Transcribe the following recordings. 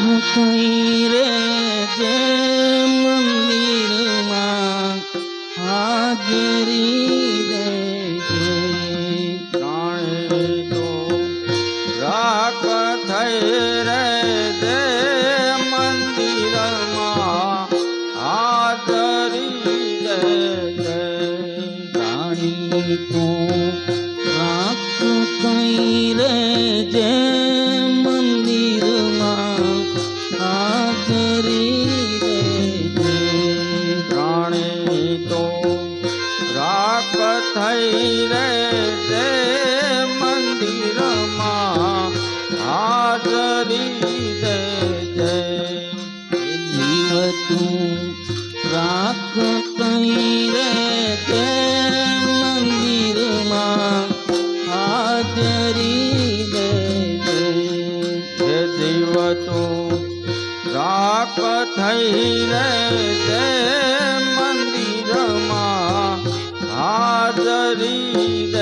もっといい થઈ રે हरी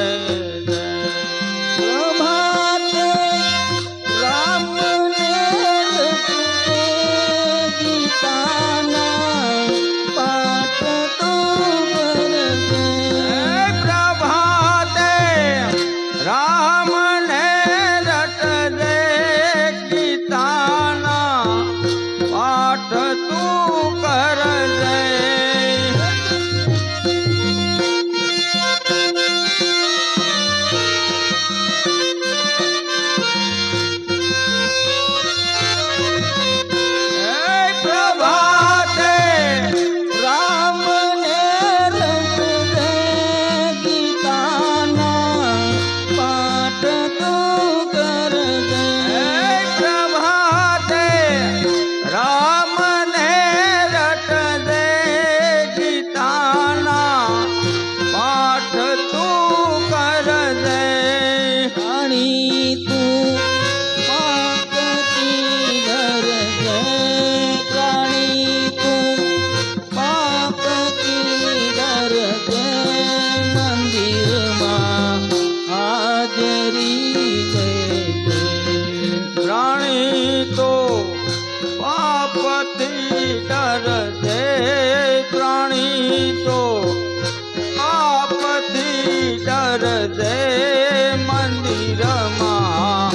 રે મંદિરમાં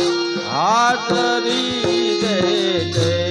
હાજરી દે.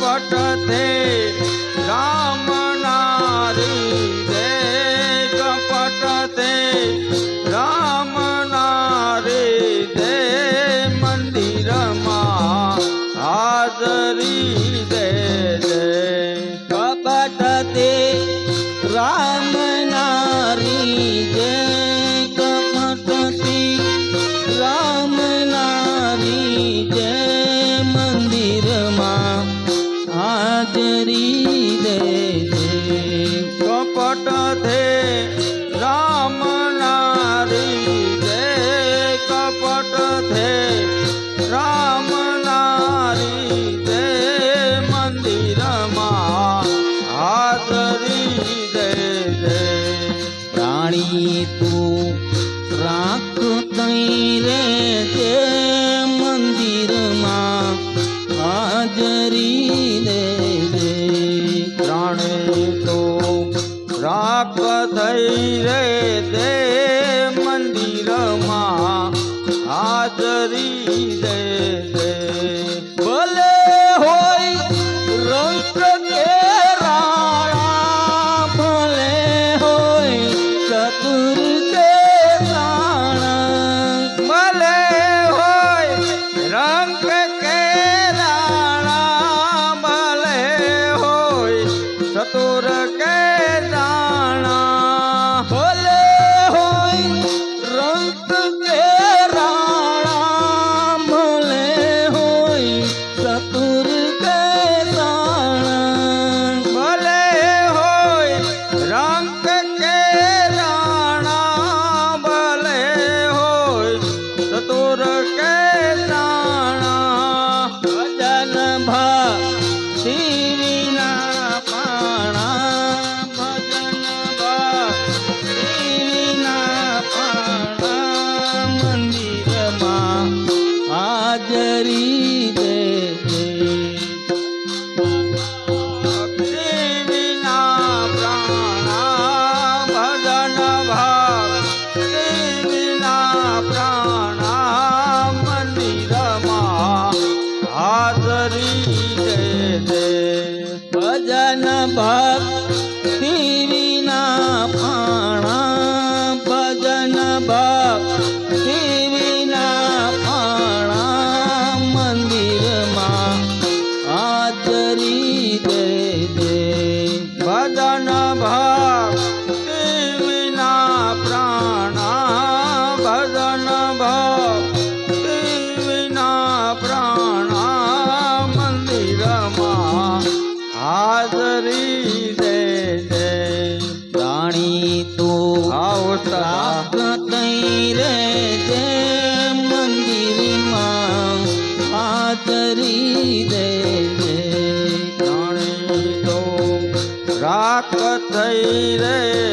કટતે રામ दे થઈ રે કરી દેજે. જાણે તો રાખ થઈ રે.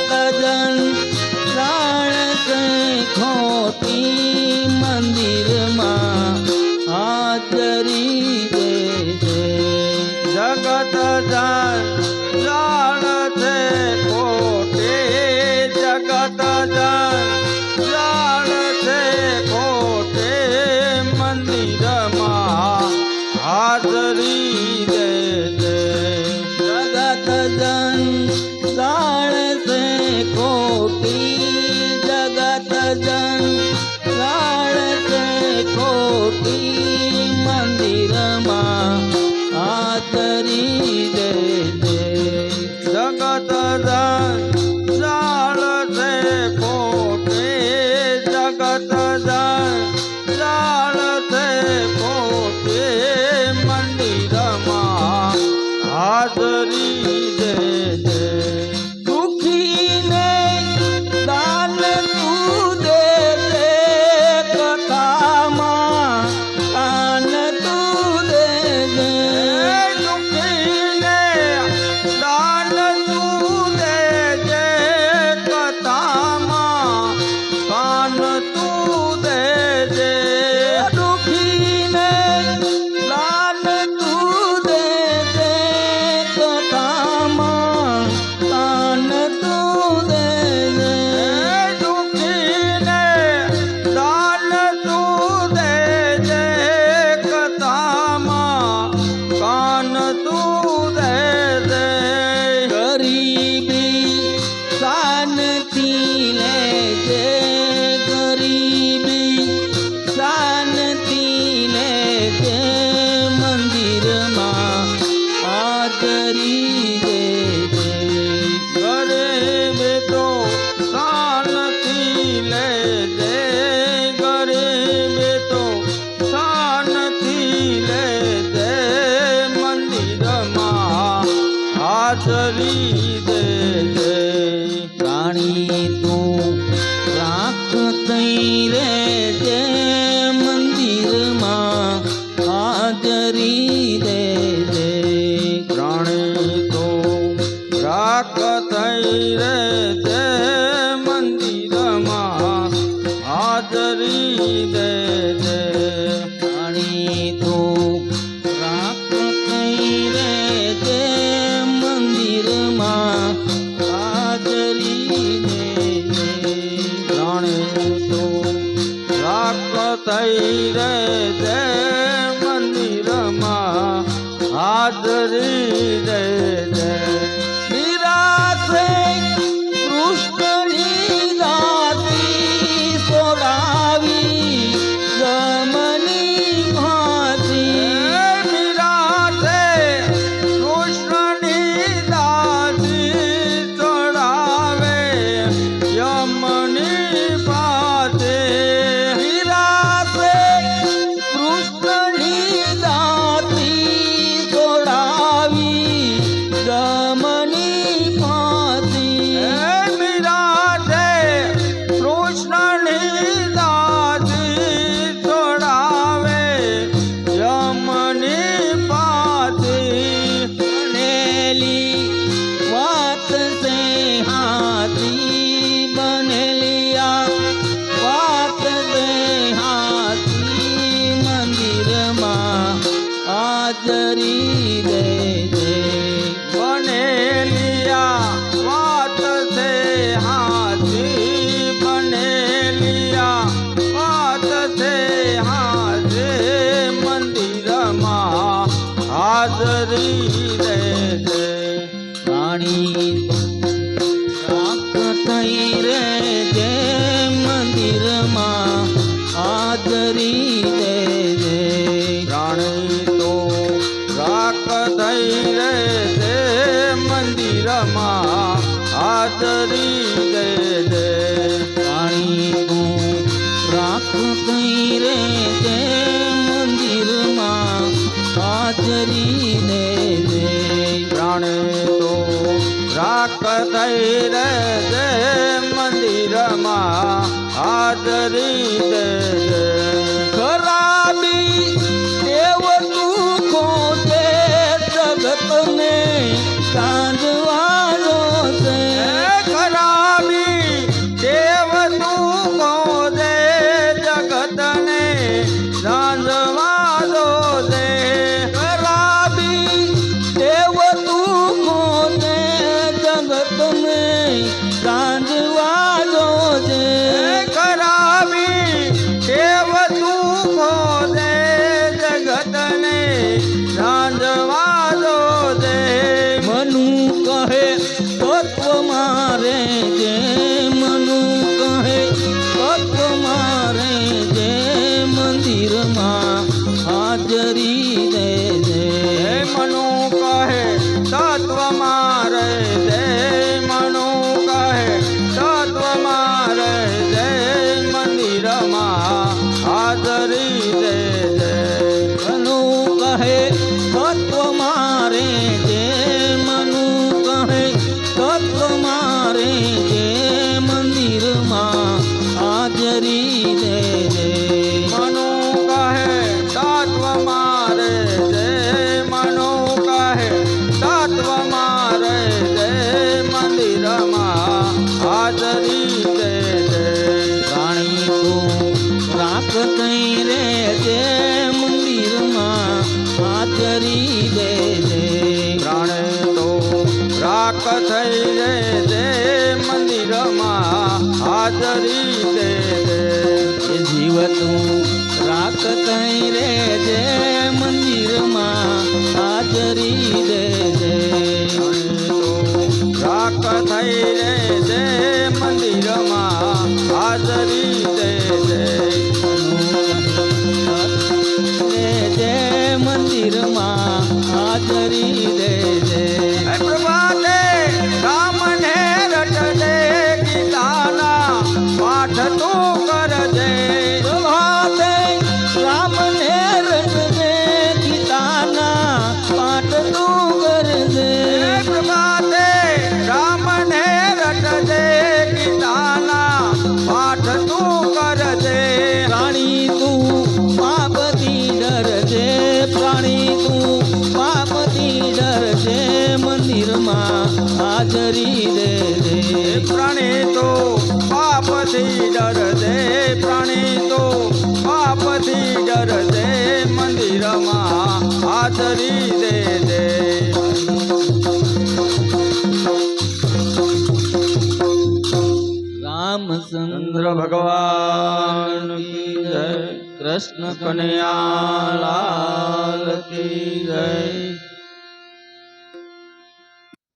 તદન પ્રાણ ખોટી हृदय ದರಿದ Hari થઈ રે જે મંદિરમાં હાજરી માં હાજરી દે દે. પ્રાણી તો પાપથી ડર દે પ્રાણી તો પાપથી ડર દે મંદિરમાં હાજરી દે દે. રામચંદ્ર ભગવાન કૃષ્ણ કન્યા લાલ કી જય.